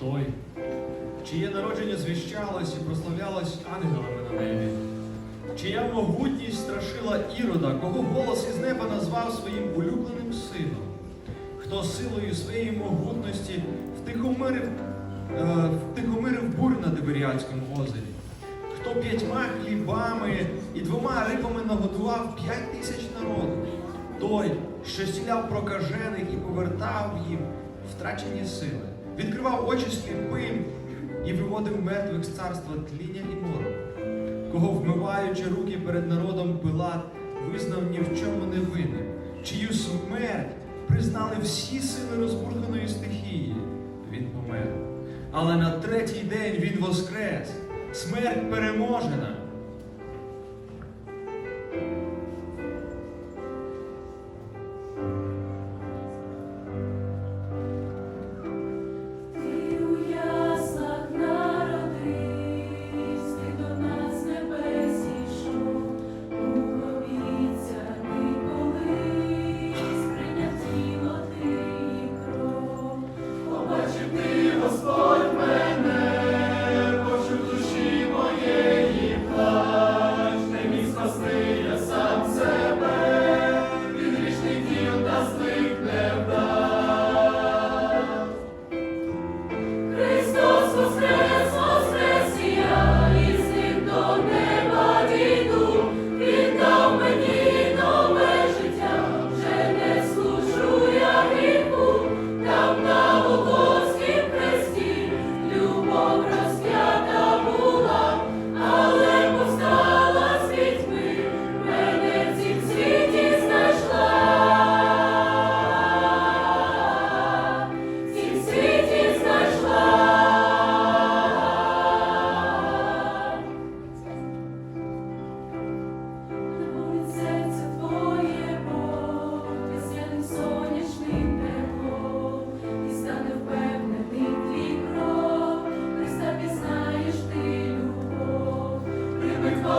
той, чиє народження звіщалось і прославлялось ангелами на небі, чия могутність страшила Ірода, кого голос із неба назвав своїм улюбленим сином, хто силою своєї могутності втихомирив, е, втихомирив бурю на Тиберіадському озері, хто п'ятьма хлібами і двома рибами нагодував п'ять тисяч народу, той, що зціляв прокажених і повертав їм втрачені сили, відкривав очі сліпим і виводив мертвих з царства тління і морок, кого, вмиваючи руки перед народом Пилат, визнав ні в чому не винним, чию смерть признали всі сили розбурханої стихії. Він помер. Але на третій день він воскрес. Смерть переможена.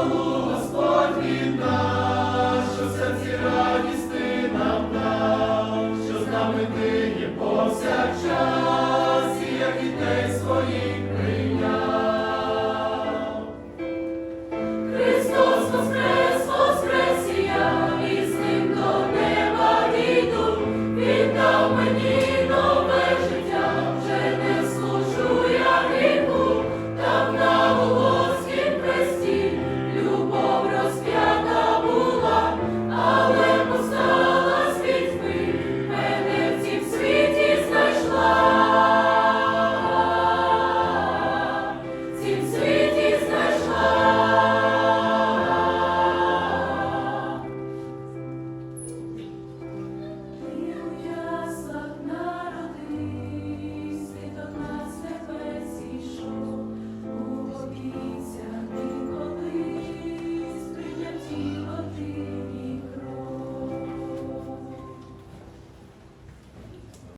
Lord.